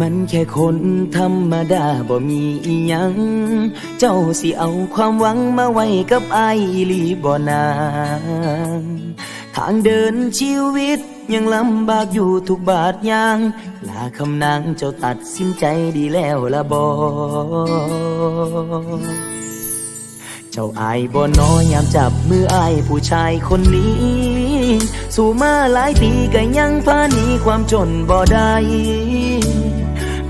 มันแค่คนธรรมดาบ่มีอีหยัง เจ้าสิเอาความหวังมาไว้กับอายอีหลีบ่นางทางเดินชีวิตยังลำบากอยู่ทุกบาทยาง ลาคำนางเจ้าตัดสินใจดีแล้วละบ่เจ้าอายบ่น้อยยามจับมืออายผู้ชายคนนี้ สู่มาหลายปีก็ยังพาหนีความจนบ่ได้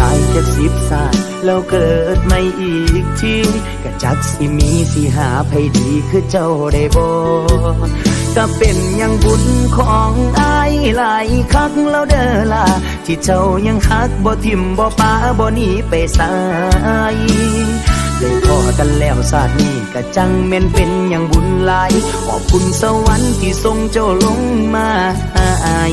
ตายแค่สิบศาสตร์แล้วเกิดไม่อีกทีก็จักสิมีสิหาไผดีคือเจ้าได้บ่ก็เป็นอยังบุญของอายหลายคักแล้วเด้อล่ะที่เจ้ายังฮักบ่ทิมบ่ปาบ่หนีไปสายได้พอกันแล้วศาสนี้ก็จังแม่นเป็นอย่างบุญหลายขอบคุณสวรรค์ที่ทรงเจ้าลงมาหาอาย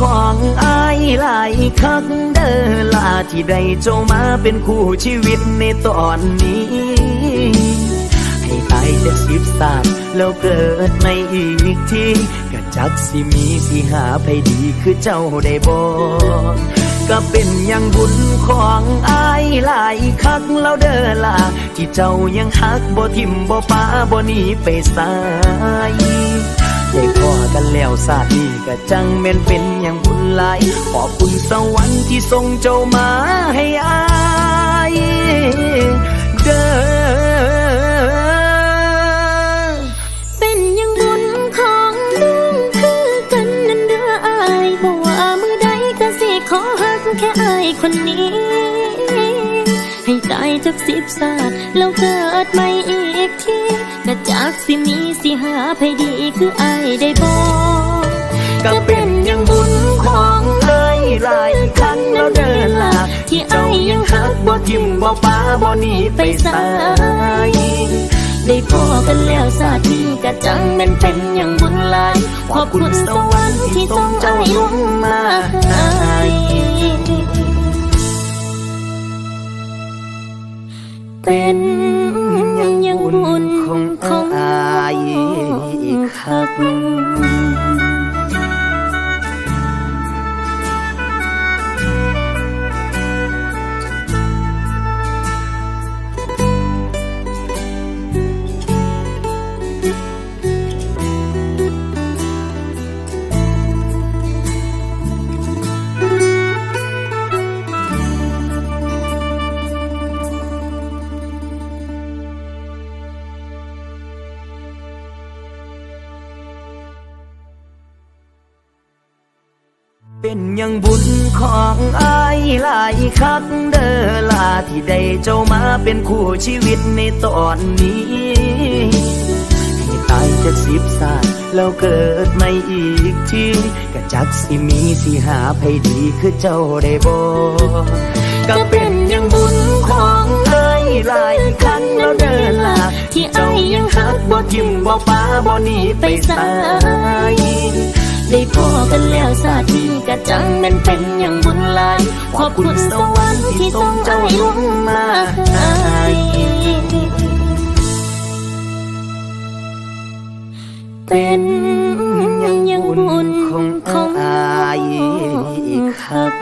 ของอายหลายคักเด้อลาที่ได้เจ้ามาเป็นคู่ชีวิตในตอนนี้ ให้ตายจากสิบศาสตร์แล้วเกิดไม่อีกทีก็จักสิมีสิหาไปดีคือเจ้าได้บ่ก็เป็นอย่างบุญของอายหลายคักแล้วเด้อล่ะที่เจ้ายังฮักบ่ทิมบ่ป้าบ่หนีไปสาย วศาสตร์นี้ก็จังแม่นเป็นอย่างบุญหลาย ขอบคุณสวรรค์ที่ทรงเจ้ามาให้อายเด้อเป็นอยังบุญของน้องคือกันนั่นเด้ออายบ่ว่ามือใดก็สิขอหักแค่อายคนนี้ ให้ตายจากสิบศาสตร์แล้วเกิดใหม่อีกทีก็จากสิมีสิหาไผดีคืออายได้บ่ก็ ก็เป็นอย่างบุญของเอ้ยหลายครั้งแล้วเดินลาที่เจ้ายังฮักบ่ทิมบ่ปาบ่หนีไปสายได้พอกันแล้วศาทีก็จังมันเป็นอย่างบุญหลายขอบคุณสวรรค์ที่ทรงใจลงมาให้เป็นอย่างบุญของอายคัก เป็นอย่างบุญของอายหลายคักเดอลาที่ได้เจ้ามาเป็นคู่ชีวิตในตอนนี้ให้ตายจากสิบศาสตร์แล้วเกิดไม่อีกทีก็จักสิมีสิหาไผดีคือเจ้าได้บ่ก็เป็นอย่างบุญของอายหลายครั้งแล้วเดอล่ะที่เจ้ายังฮักบ่ทิมบ่ปาบ่หนีไปสาย ได้พอกันแล้วสาธิกะจังมันเป็นอย่างบุญลายขอบคุณสวรรค์ที่ทรงเจ้าลงมาให้เป็นอย่างบุญของอายคัก